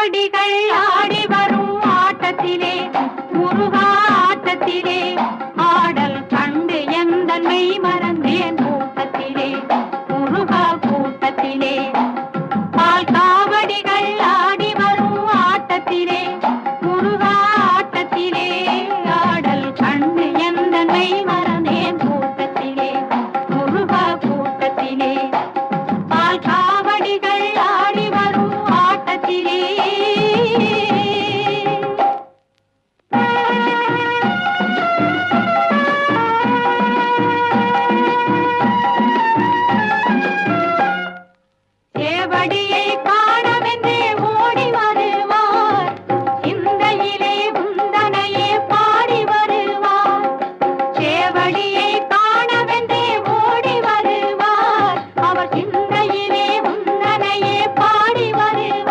காவடிகள் ஆடி வரும் ஆட்டத்திலே முருகா வழியை காணவென்றே ஓடி வருவார். சிந்தையிலே முந்தனையே பாடி வருவார். சேவடியை